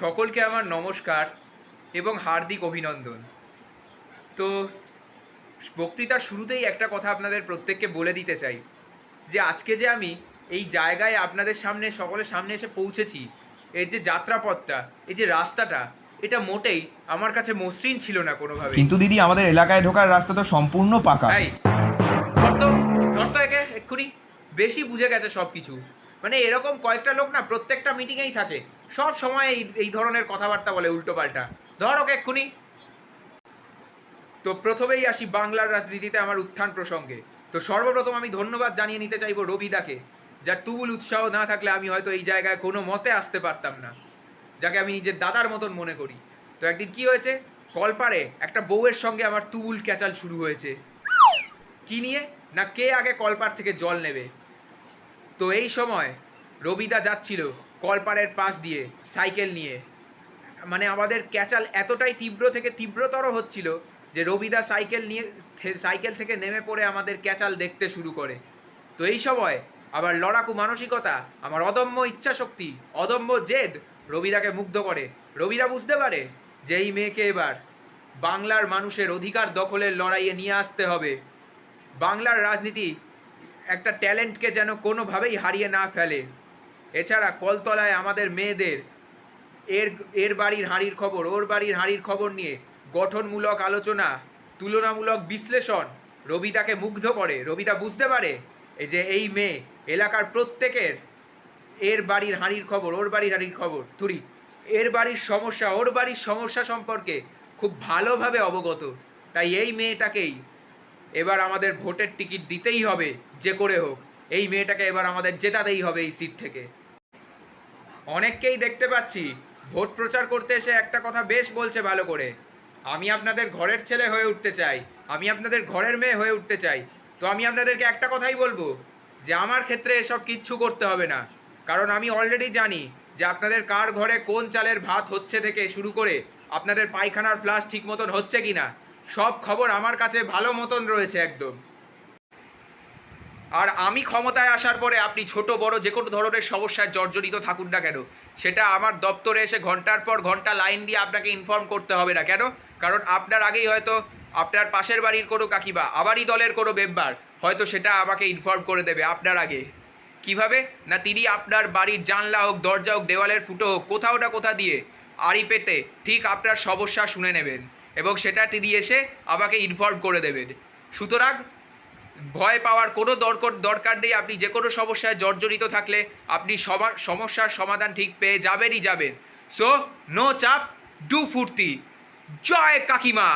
সকলকে আমার নমস্কার এবং হার্দিক অভিনন্দন। তো বক্তৃতার শুরুতেই একটা কথা আপনাদের প্রত্যেককে বলে দিতে চাই যে আজকে যে আমি এই জায়গায় আপনাদের সামনে সকলের সামনে এসে পৌঁছেছি এর যে যাত্রাপথটা এই যে রাস্তাটা এটা মোটেই আমার কাছে মসৃণ ছিল না কোনোভাবে কিন্তু দিদি আমাদের এলাকায় ঢোকার রাস্তা তো সম্পূর্ণ পাকা। এই ধর তো ধর তো একে এক্ষুনি। বেশি বুঝে গেছে সব কিছু মানে এরকম কয়েকটা লোক না প্রত্যেকটা মিটিংয়েই থাকে। সব সময় এই ধরনের কথাবার্তা বলে উল্টো পাল্টা। ধর ওকে এক্ষুনি। তো প্রথমেই আসি বাংলার রাজনীতিতে আমার উত্থান প্রসঙ্গে। তো সর্বপ্রথম আমি ধন্যবাদ জানিয়ে নিতে চাইব রবিদাকে যার তুবুল উৎসাহ না থাকলে আমি হয়তো এই জায়গায় কোনো মতে আসতে পারতাম না, যাকে আমি নিজের দাদার মতন মনে করি। তো একদিন কি হয়েছে? কলপারে একটা বউয়ের সঙ্গে আমার তুবুল ক্যাচাল শুরু হয়েছে। কি নিয়ে? না কে আগে কলপার থেকে জল নেবে? তো এই সময় রবিদা যাচ্ছিল কলপারের পাশ দিয়ে সাইকেল নিয়ে। মানে আমাদের ক্যাচাল এতটাই তীব্র থেকে তীব্রতর হচ্ছিল যে রবিদা সাইকেল নিয়ে সাইকেল থেকে নেমে পড়ে আমাদের ক্যাচাল দেখতে শুরু করে। তো এই সময় আবার লড়াকু মানসিকতা, আমার অদম্য ইচ্ছা শক্তি অদম্য জেদ রবিদাকে মুগ্ধ করে। রবিদা বুঝতে পারে যে এই মেয়েকে এবার বাংলার মানুষের অধিকার দখলের লড়াইয়ে নিয়ে আসতে হবে। বাংলার রাজনীতি একটা ট্যালেন্টকে যেন কোনোভাবেই হারিয়ে না ফেলে। এছাড়া কলতলায় আমাদের মেয়েদের এর এর বাড়ির হাঁড়ির খবর, ওর বাড়ির হাঁড়ির খবর নিয়ে গঠনমূলক আলোচনা, তুলনামূলক বিশ্লেষণ, রবিতাকে মুগ্ধ করে। রবিতা বুঝতে পারে যে এই মেয়ে এলাকার প্রত্যেকের এর বাড়ির হাঁড়ির খবর, ওর বাড়ির হাঁড়ির খবর। তুরি এর বাড়ির সমস্যা, ওর বাড়ির সমস্যা সম্পর্কে খুব ভালোভাবে অবগত। তাই এই মেয়েটাকেই এবার আমাদের ভোটের টিকিট দিতেই হবে, যে করে হোক। এই মেয়েটাকে এবার আমাদের জেতাতেই হবে এই সিট থেকে। অনেককেই দেখতে পাচ্ছি, ভোট প্রচার করতে এসে একটা কথা বেশ বলছে ভালো করে। আমি আপনাদের ঘরের ছেলে হয়ে উঠতে চাই, আমি আপনাদের ঘরের মেয়ে হয়ে উঠতে চাই। তো আমি আপনাদেরকে একটা কথাই বলব, যে আমার ক্ষেত্রে এসব কিচ্ছু করতে হবে না। কারণ আমি অলরেডি জানি যে আপনাদের কার ঘরে কোন চালের ভাত হচ্ছে থেকে শুরু করে আপনাদের পায়খানার ফ্লাশ ঠিক মতন হচ্ছে কিনা। সব খবর আমার কাছে ভালো মতন রয়েছে একদম। আর আমি ক্ষমতায় আসার পরে আপনি ছোট, বড় যে কোনো ধরনের সমস্যায় জর্জরিত থাকুন না কেন। সেটা আমার দপ্তরে এসে ঘণ্টার পর ঘণ্টা লাইন দিয়ে আপনাকে ইনফর্ম করতে হবে না কেন? কারণ আপনার আগেই হয়তো আপনার পাশের বাড়ির কোনো কাকিবা আবারই দলের কোনো মেম্বার হয়তো সেটা আমাকে ইনফর্ম করে দেবে আপনার আগে। কীভাবে? না তিনি আপনার বাড়ির জানলা হোক, দরজা হোক, দেওয়ালের ফুটো হোক, কোথাও না কোথা দিয়ে আড়ি পেতে ঠিক আপনার সমস্যা শুনে নেবেন। এবং সেটা তিনি এসে আমাকে ইনফর্ম করে দেবেন। সুতরাং ভয় পাওয়ার কোনো দরকার দরকার নেই। আপনি যে কোনো সমস্যায় জর্জরিত থাকলে আপনি সবার সমস্যার সমাধান ঠিক পেয়ে যাবেনই যাবেন। সো নো চাপ ডু ফুর্তি। জয় কাকিমা!